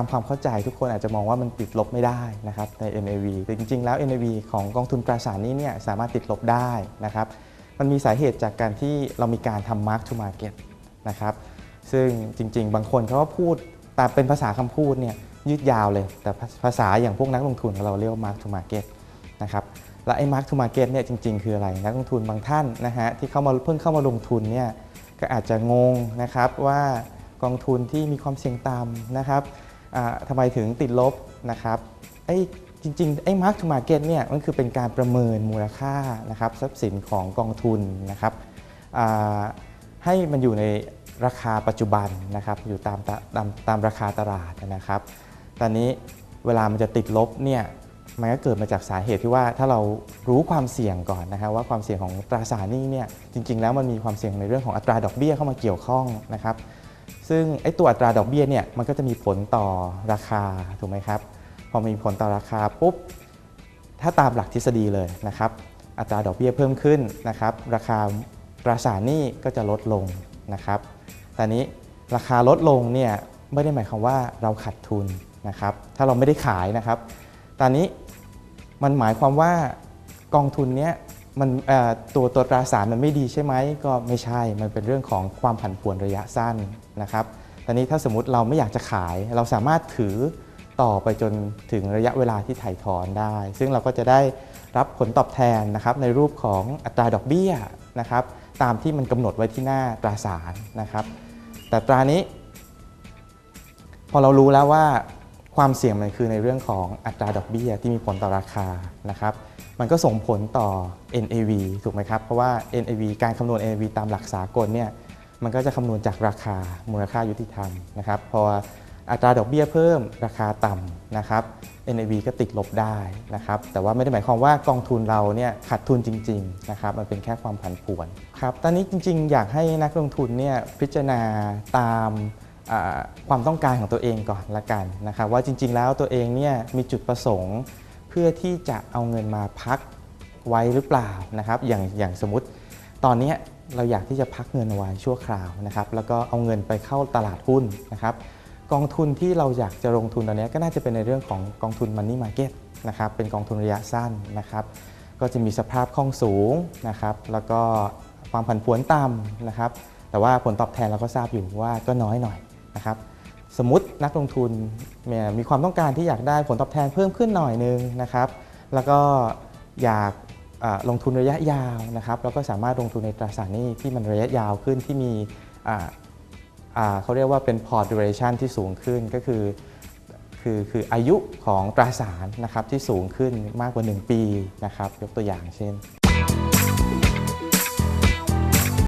ามความเข้าใจทุกคนอาจจะมองว่ามันติดลบไม่ได้นะครับใน NAV แต่จริง ๆ แล้ว NAV ของกองทุนตราสารนี้เนี่ยสามารถติดลบได้นะครับ มันมีสาเหตุจากการที่เรามีการทำ mark to market นะครับ ซึ่งจริง ๆ บางคนเขาก็พูดตามเป็นภาษาคำพูดเนี่ยยืดยาวเลย แต่ภาษาอย่างพวกนักลงทุนเราเรียกว่า mark to market นะครับและไอ้ mark to market เนี่ยจริง ๆ คืออะไร นักลงทุนบางท่านนะฮะที่เข้ามาเพิ่งเข้ามาลงทุนเนี่ยก็อาจจะงงนะครับว่ากองทุนที่มีความเสี่ยงต่ำนะครับ ทำไมถึงติดลบนะครับไอ้จริงๆไอ้ mark to market เนี่ยมันคือเป็นการประเมินมูลค่านะครับทรัพย์สินของกองทุนนะครับให้มันอยู่ในราคาปัจจุบันนะครับอยู่ตามตาตามตามราคาตลาดนะครับ ตอนนี้เวลามันจะติดลบเนี่ยมันก็เกิดมาจากสาเหตุที่ว่าถ้าเรารู้ความเสี่ยงก่อนนะครับว่าความเสี่ยงของตราสารหนี้เนี่ยจริง ๆ แล้วมันมีความเสี่ยงในเรื่องของอัตราดอกเบี้ยเข้ามาเกี่ยวข้องนะครับ ซึ่งไอ้ตัวอัตราดอกเบี้ยเนี่ยมันก็จะมีผลต่อราคาถูกไหมครับ พอมีผลต่อราคาปุ๊บถ้าตามหลักทฤษฎีเลยนะครับ อัตราดอกเบี้ยเพิ่มขึ้นนะครับ ราคาตราสารหนี้ก็จะลดลงนะครับแต่นี้ราคาลดลงเนี่ยไม่ได้หมายความว่าเราขาดทุนนะครับ ถ้าเราไม่ได้ขายนะครับ ตอนนี้มันหมายความว่ากองทุนเนี้ย มันตัวตัวตราสารมันไม่ดีใช่ไหมก็ไม่ใช่ มันเป็นเรื่องของความผันผวนระยะสั้นนะครับตอนนี้ถ้าสมมติเราไม่อยากจะขาย เราสามารถถือต่อไปจนถึงระยะเวลาที่ถ่ายถอนได้ ซึ่งเราก็จะได้รับผลตอบแทนนะครับในรูปของอัตราดอกเบี้ยนะครับตามที่มันกำหนดไว้ที่หน้าตราสารนะครับ แต่ตรานี้ พอเรารู้แล้วว่า ความเสี่ยงมันคือในเรื่องของอัตราดอกเบี้ยที่มีผลต่อราคานะครับ มันก็ส่งผลต่อ NAV ถูกไหมครับ เพราะว่า NAV การคำนวณ NAV ตามหลักสากลเนี่ยมันก็จะคำนวณจากราคามูลค่ายุติธรรมนะครับพออัตราดอกเบี้ยเพิ่มราคาต่ำนะครับ NAV ก็ติดลบได้นะครับ แต่ว่าไม่ได้หมายความว่ากองทุนเราเนี่ยขาดทุนจริงๆนะครับ มันเป็นแค่ความผันผวนครับ ตอนนี้จริงๆ อยากให้นักลงทุนเนี่ยพิจารณาตาม ความต้องการของตัวเองก่อนละกันนะครับว่าจริง ๆ แล้วตัวเองเนี่ยมีจุดประสงค์เพื่อที่จะเอาเงินมาพักไว้หรือเปล่านะครับอย่างอย่างสมมติตอนนี้เราอยากที่จะพักเงินไว้ชั่วคราวนะครับแล้วก็เอาเงินไปเข้าตลาดหุ้นนะครับกองทุนที่เราอยากจะลงทุนตอนนี้ก็น่าจะเป็นในเรื่องของกองทุน Money Market นะครับเป็นกองทุนระยะสั้นนะครับก็จะมีสภาพคล่องสูงนะครับแล้วก็ความผันผวนต่ำนะครับแต่ว่าผลตอบแทนเราก็ทราบอยู่ว่าก็น้อยหน่อย นะครับสมมตินักลงทุนมีความต้องการที่อยากได้ผลตอบแทนเพิ่มขึ้นหน่อยนึงนะครับ แล้วก็อยากลงทุนระยะยาวนะครับ แล้วก็สามารถลงทุนในตราสารหนี้ที่มันระยะยาวขึ้นที่มีเขาเรียกว่าเป็น port duration ที่สูงขึ้นก็คือคือคืออายุของตราสารนะครับที่สูงขึ้นมากกว่า 1 ปีนะครับ ยกตัวอย่างเช่น